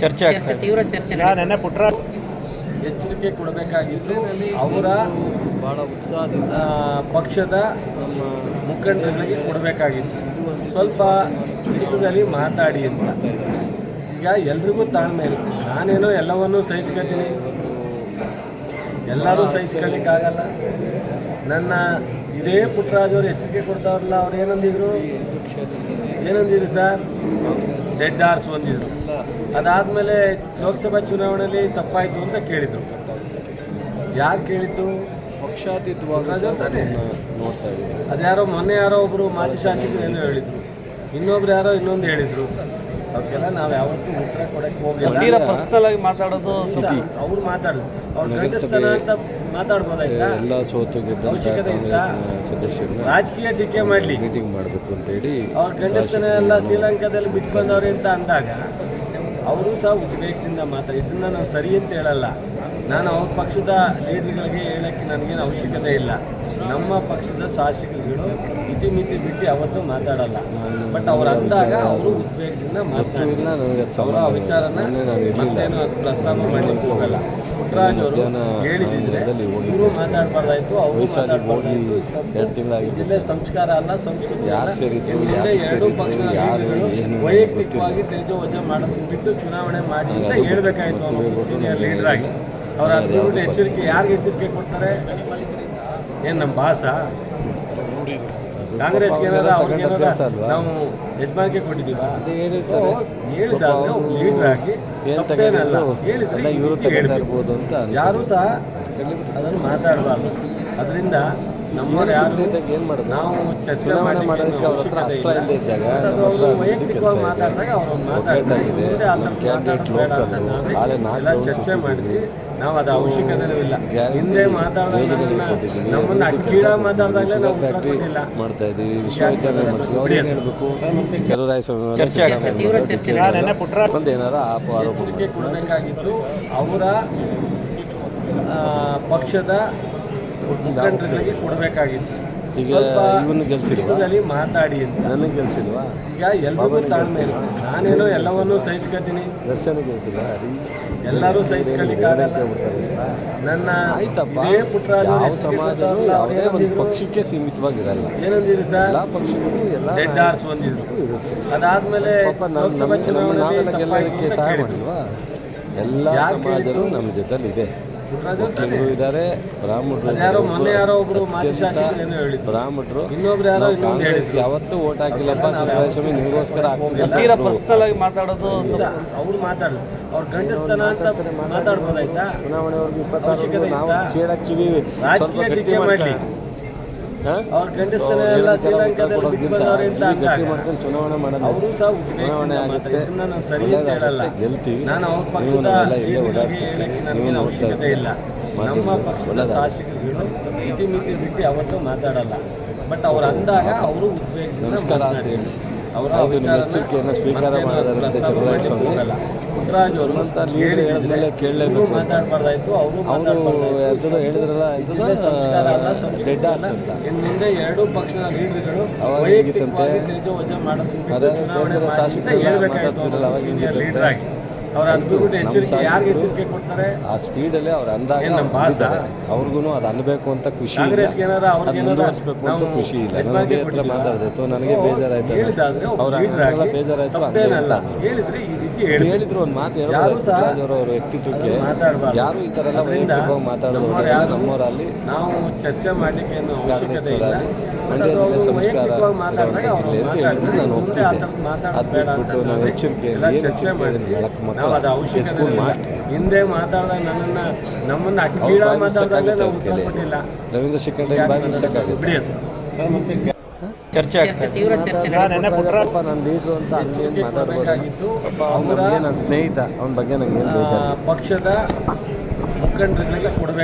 ಚರ್ಚೆ ಆಗ್ತಾ ಚರ್ಚೆ ತೀವ್ರ ಚರ್ಚೆ ನೆನ್ನೆ ಪುಟ್ರ ಎಚ್ಚರಿಕೆ ಕೊಡಬೇಕಾಗಿತ್ತು ಅವರ ಬಹಳ ಉತ್ಸಾಹದಿಂದ ಪಕ್ಷದ ನಮ್ಮ ಮುಖಂಡರಿಗೆ ಕೊಡಬೇಕಾಗಿತ್ತು. ಸ್ವಲ್ಪ ಹಿಡಿತದಲ್ಲಿ ಮಾತಾಡಿ ಅಂತ. ಈಗ ಎಲ್ರಿಗೂ ತಾಳ್ಮೆ ಇರುತ್ತೆ. ನಾನೇನೋ ಎಲ್ಲವನ್ನೂ ಸಹಿಸ್ಕೊತೀನಿ. ಎಲ್ಲರೂ ಸಹಿಸ್ಕೊಳ್ಳಿಕ್ಕಾಗಲ್ಲ. ನನ್ನ ಇದೇ ಪುಟ್ಟರಾಜ್ ಅವರು ಎಚ್ಚರಿಕೆ ಕೊಡ್ತಾವ್ರಲ್ಲ ಅವ್ರು ಏನಂದಿದ್ರು? ಏನಂದಿದ್ರು ಸರ್? ಡೆಡ್ ಆರ್ಸ್ ಒಂದಿದ್ರು ಅದಾದಮೇಲೆ ಲೋಕಸಭಾ ಚುನಾವಣೆಯಲ್ಲಿ ತಪ್ಪಾಯಿತು ಅಂತ ಕೇಳಿದರು. ಯಾರು ಕೇಳಿದ್ದು? ಪಕ್ಷಾತೀತವಾಗಿ. ನೋಡ್ತಾ ಇದ್ದೀವಿ ಅದ್ಯಾರೋ ಮೊನ್ನೆ ಯಾರೋ ಒಬ್ಬರು ಮಾಜಿ ಶಾಸಕರು ಏನೋ ಹೇಳಿದರು. ಇನ್ನೊಬ್ರು ಯಾರೋ ಇನ್ನೊಂದು ಹೇಳಿದರು. ಅವಕ್ಕೆಲ್ಲ ನಾವು ಯಾವತ್ತೂ ಉತ್ತರ ಕೊಡಕ್ಕೆ ಹೋಗಿಲ್ಲ. ತೀರಾ ಪರ್ಸನಲ್ ಆಗಿ ಮಾತಾಡೋದು ಅವ್ರು ಮಾತಾಡೋದು. ಅವ್ರು ಗಂಡಸ್ತನ ಅಂತ ಮಾತಾಡ್ಬೋದಾಯ್ತಾ? ಎಲ್ಲ ಸೋತು ಅವಶ್ಯಕತೆ ಇತ್ತಾ? ರಾಜಕೀಯ ಟೀಕೆ ಮಾಡ್ಲಿ. ಮೀಟಿಂಗ್ ಮಾಡಬೇಕು ಅಂತೇಳಿ ಅವ್ರ ಗಂಡಸ್ತನ ಎಲ್ಲ ಶ್ರೀಲಂಕಾದಲ್ಲಿ ಬಿಟ್ಕೊಂಡವ್ರೆ ಅಂತ ಅಂದಾಗ ಅವರು ಸಹ ಉದ್ವೇಗದಿಂದ ಮಾತ್ರ, ಇದನ್ನ ನಾನು ಸರಿ ಅಂತ ಹೇಳಲ್ಲ. ನಾನು ಅವ್ರ ಪಕ್ಷದ ಲೀಡರ್ಗಳಿಗೆ ಹೇಳಕ್ಕೆ ನನಗೇನು ಅವಶ್ಯಕತೆ ಇಲ್ಲ. ನಮ್ಮ ಪಕ್ಷದ ಶಾಸಕರುಗಳು ಇತಿಮಿತಿ ಬಿಟ್ಟು ಅವತ್ತು ಮಾತಾಡಲ್ಲ. ಬಟ್ ಅವ್ರು ಅಂದಾಗ ಅವರು ಉದ್ವೇಗದಿಂದ ಮಾತಾಡಿಲ್ಲ ಅವರ ವಿಚಾರನ ಮತ್ತೇನು ಪ್ರಸ್ತಾಪ ಮಾಡಲಿಕ್ಕೆ ಹೋಗಲ್ಲ. ಪುಟ್ಟರಾಜ್ ಅವರು ಹೇಳಿದ್ರೆ. ಇವರು ಮಾತಾಡಬಾರ್ದಾಯ್ತು ಅವರು ಮಾತಾಡಬಾರ್ದಾಯ್ತು. ಜಿಲ್ಲೆ ಸಂಸ್ಕಾರ ಅಲ್ಲ ಸಂಸ್ಕೃತಿ ಎರಡು ಏನು ವೈಯಕ್ತಿಕವಾಗಿ ತೇಜೋವಜ ಮಾಡೋದನ್ನು ಬಿಟ್ಟು ಚುನಾವಣೆ ಮಾಡಿ ಅಂತ ಹೇಳ್ಬೇಕಾಯ್ತು. ಅವರು ಸೀನಿಯರ್ ಲೀಡರ್ ಆಗಿ. ಅವರ ಎಚ್ಚರಿಕೆ ಯಾರಿಗೆ ಎಚ್ಚರಿಕೆ ಕೊಡ್ತಾರೆ? ಏನು ನಮ್ಮ ಭಾಸ ಕಾಂಗ್ರೆಸ್ಗೆ ಏನಾರ ಅವ್ರಿಗೆ ಏನಾರ ನಾವು ಯಜಮಾನಿಗೆ ಕೊಟ್ಟಿದ್ದೀವ. ಹೇಳಿದಾದ್ರೆ ಅವ್ರು ಲೀಡರ್ ಆಗಿ ತಪ್ಪೇನಲ್ಲ ಹೇಳಿದ್ರೆ ಇವ್ರು. ಇರ್ಬೋದು ಅಂತ. ಯಾರು ಸಹ ಅದನ್ನು ಮಾತಾಡಬಾರ್ದು ಅದರಿಂದ ನಮ್ಮವ್ರು ಯಾರು? ಇದ್ದಾಗ ಏನ್ ಮಾಡೋದು? ನಾವು ಚರ್ಚೆ ಮಾಡಿ ಮಾಡೋದಕ್ಕೆ ಅವ್ರ ಹತ್ರ ಅಸ್ತ್ರ ಇಲ್ಲದೆ ಇದ್ದಾಗ ಅವರು ವೈಯಕ್ತಿಕವಾಗಿ ಮಾತಾಡಿದಾಗ ಥರ ನಮ್ಮ ಕ್ಯಾಂಡಿಡೇಟ್ ಬೇಡ ಅಂತ ಲೋಕಲ್. ಆಲೆ ನಾಲ್ಕು ಚರ್ಚೆ ಮಾಡಿದ್ವಿ ನಾವು ಅದು ಅವಶ್ಯಕತೆ ಇಲ್ಲ. ಹಿಂದೆ ಮಾತಾಡಿದಾಗ ನಮ್ಮನ್ನ. ನಾವು ಫ್ಯಾಕ್ಟ್ರಿ ಮಾಡ್ತಾ ಇದೀವಿ ವಿಶ್ವವಿದ್ಯಾಲಯ ಮಾಡ್ತೀವಿ. ಅವ್ರು ಏನು ಹೇಳ್ಬೇಕು? ಚಲುವರಾಯ ಚರ್ಚೆ ಅವರೇ ಒಂದು ಏನಾರ ಆಪ ಆರೋಪ ಕೊಡಬೇಕಾಗಿತ್ತು. ಅವರ ಪಕ್ಷದ ಮುಖಂಡರುಗಳಿಗೆ ಕೊಡಬೇಕಾಗಿತ್ತು. ಈಗ ಇವನು ಗೆಲ್ಸಿಲ್ವಾ? ಮಾತಾಡಿ ಅಂತ. ನನಗೆ ಗೆಲ್ಸಿಲ್ವಾ? ಈಗ ಎಲ್ರಿಗೂ ತಾಳ್ಮೆ ಇರುತ್ತೆ. ನಾನೇನೋ ಎಲ್ಲವನ್ನೂ ಸಹಿಸ್ಕೊತೀನಿ. ದರ್ಶನ ಗೆಲ್ಸಿಲ್ಲ ಎಲ್ಲರೂ ಸಹಿಸ್ಕೊಳ್ಳಿಕ್ಕಾಗಲ್ಲ. ನನ್ನ ಆಯ್ತಪ್ಪ. ಇದೇ ಪುಟ್ಟರಾಜು ಯಾವ ಸಮಾಜನೂ ಯಾವುದೇ ಒಂದು ಪಕ್ಷಕ್ಕೆ ಸೀಮಿತವಾಗಿರಲ್ಲ. ಏನಂದಿರಿ ಸರ್? ಎಲ್ಲ ಪಕ್ಷಗಳು ಎಲ್ಲ ರೆಡ್ ಆರ್ಸ್ ಒಂದಿದ್ರು. ಅದಾದ್ಮೇಲೆ ಲೋಕಸಭಾ ಚುನಾವಣೆ ತಪ್ಪಾಯ್ತು ಅಂತ ಕೇಳಿದ್ರು. ಎಲ್ಲ ಸಮಾಜರು ನಮ್ಮ ನಮ್ಮ ಜೊತೆಲಿ ಪುಟ್ಟರಾಜು ಇದ್ದಾರೆ ಬ್ರಾಹ್ಮಣರು ಅದ್ಯಾರೋ ಮೊನ್ನೆ ಯಾರೋ ಒಬ್ರು ಮಾಜಿ ಅತ್ಯಂತ ಏನೋ ಹೇಳಿದ್ರು. ಬ್ರಾಹ್ಮಣರು. ಇನ್ನೊಬ್ರು ಯಾರೋ. ಯಾವತ್ತೂ ಓಟ್ ಹಾಕಿಲ್ಲಪ್ಪ ಸಿದ್ದರಾಮಯ್ಯ ನಿಮಗೋಸ್ಕರ ತೀರಾ. ಪರ್ಸನಲ್ ಆಗಿ ಮಾತಾಡೋದು ಅವ್ರು ಮಾತಾಡಿದ್ರು ಅವ್ರ ಗಂಡಸ್ತನ ಅಂತ ಮಾತಾಡ್ಬೋದಾಯ್ತಾ? ಚುನಾವಣೆವರೆಗೂ ಅವಶ್ಯಕತೆ ನಾವು ರಾಜಕೀಯ ಮಾಡ್ತಾ ಮಾಡ್ಲಿ. ಅವ್ರು ಖಂಡಿಸ್ತಾನೆ ಎಲ್ಲ ಶ್ರೀಲಂಕಾದಲ್ಲಿ ಬಿಟ್ಟು ಕೊಡೋದ್ಕಿಂತ ಅಂತ ಅಂದಾಗ ಚುನಾವಣೆ ಮಾಡೋಣ ಅವರು ಸಹ ಉದ್ವೇಗದಿಂದ ಇದನ್ನ ನಾನು ಸರಿ ಅಂತ ಹೇಳಲ್ಲ. ಗೆಲ್ತೀವಿ. ನಾನು ಅವ್ರ ಪಕ್ಷದ. ಹೇಳಕ್ಕೆ ನನಗೇನು ಅವಶ್ಯಕತೆ ಇಲ್ಲ. ನಮ್ಮ ಪಕ್ಷದ. ಶಾಸಕರುಗಳು ಇತಿಮಿತಿ ಬಿಟ್ಟು ಯಾವತ್ತೂ ಮಾತಾಡಲ್ಲ. ಬಟ್ ಅವ್ರು ಅಂದಾಗ ಅವರು ಉದ್ವೇಗದಿಂದ ವಿಚಾರನ ಎಚ್ಚರಿಕೆಯನ್ನು ಸ್ವೀಕಾರ ಮಾಡಿದಾರೆ ಮಾಡಿದಾರಂತೆ. ಹೋಗಲ್ಲ. ಪುಟ್ಟರಾಜ್ ಅವರು ಅಂತ ಲೀಡ್ ಹೇಳಿದ್ಮೇಲೆ ಕೇಳಲೇಬೇಕು ಮಾತಾಡಬಾರ್ದಾಯ್ತು ಅವರು ಅವರು ಎಂಥದ್ದು ಹೇಳಿದ್ರಲ್ಲ ಅಲ್ಲ ಡೆಡ್. ಆರ್ಸ್ ಅಂತ ಮುಂದೆ ಎರಡೂ ಪಕ್ಷದ ಲೀಡರ್ಗಳು ಅವಾಗ ಹೇಗಿತ್ತಂತೆ? ಅದೇ ಹೇಳ್ಬೇಕಾಯ್ತು ಮಾತಾಡ್ತಿರಲ್ಲ, ಅವಾಗ ಹೇಗಿತ್ತಂತೆ? ಅವ್ರು ಬಿಟ್ಟು ಎಚ್ಚರಿಕೆ ಯಾರಿಗೆ ಎಚ್ಚರಿಕೆ ಕೊಡ್ತಾರೆ? ಆ ಸ್ಪೀಡಲ್ಲೇ ಅವ್ರು ಅಂದಾಗ ಏನ್ ನಮ್ಮ ಬಾಸ? ಅವ್ರಿಗೂ ಅದು ಅನ್ಬೇಕು ಅಂತ ಖುಷಿ ಇಲ್ಲ. ಕಾಂಗ್ರೆಸ್ಗೆ ಏನಾರ ಅವ್ರಿಗೆ ಅದ್ ಏನಾರ ಮುಂದುವರಿಸ್ಬೇಕು ಅಂತ ನಾವು ಖುಷಿ ಇಲ್ಲ. ನನಗೆ ಹತ್ರ ನನಗೆ So, ಬೇಜಾರಾಯ್ತು ಹೇಳಿದಾದ್ರೆ ಒಬ್ಬ ಅವ್ರ leader ಹಂಗೆಲ್ಲ ಆಗಿ ಬೇಜಾರಾಯ್ತು ಹಂಗೆ ತಪ್ಪೇನಲ್ಲ. ಅಂತ. ಹೇಳಿದ್ರೆ ಈ ರೀತಿ ಹೇಳಿ ಹೇಳಿದ್ರು ಒಂದು ಮಾತು ಯಾರು ಹೇಳಿದ್ರು ಸಹ ಅವರ ವ್ಯಕ್ತಿತ್ವಕ್ಕೆ ಅದನ್ನ ಮಾತಾಡ್ಬಾರ್ದು. ಯಾರು ಈ ತರ ಎಲ್ಲ ಅದರಿಂದ ವೈಯಕ್ತಿಕವಾಗಿ ಮಾತಾಡೋದು ನಮ್ಮವ್ರು ಯಾರು? ನಮ್ಮವರಲ್ಲಿ ನಾವು ಚರ್ಚೆ ಮಾಡ್ಲಿಕ್ಕೆ ಏನು ಅವಶ್ಯಕತೆ ಇಲ್ಲ. ಬಟ್ ಅದು ಅವರು ವೈಯಕ್ತಿಕವಾಗಿ ಮಾತಾಡಿದಾಗ ಅವ್ರು ಮುಂದೆ ಆ ಥರದ್ದು ಮಾತಾಡೋದು ಬೇಡ ಅಂತ ನಾವು ಏನು ಚರ್ಚೆ ಮಾಡಿದ್ವಿ. ನಾವು ಅವಶ್ಯಕತೆ ಎಸ್ಕೂಲ್ ಹಿಂದೆ. ಮಾತಾಡಿದಾಗ ನನ್ನನ್ನ ನಮ್ಮನ್ನ ಕೀಳಾ ಅಕ್ಕೀಡ ಬಾಯಿ ಮಾತಾಡಿದಾಗಲೇ ನಾವು ಉತ್ತರ ಕೊಟ್ಟಿಲ್ಲ. ರವೀಂದ್ರ ಶಿಖಂಡೆ ಬಿಡಿ ಅದು. ಚರ್ಚೆ ನೆನ್ನೆ ಸ್ನೇಹಿತ ಅವನ ಬಗ್ಗೆ ನಂಗೆ ಆ, ಪಕ್ಷದ ಮುಖಂಡರಿಗೆಲ್ಲ ಕೊಡಬೇಕು.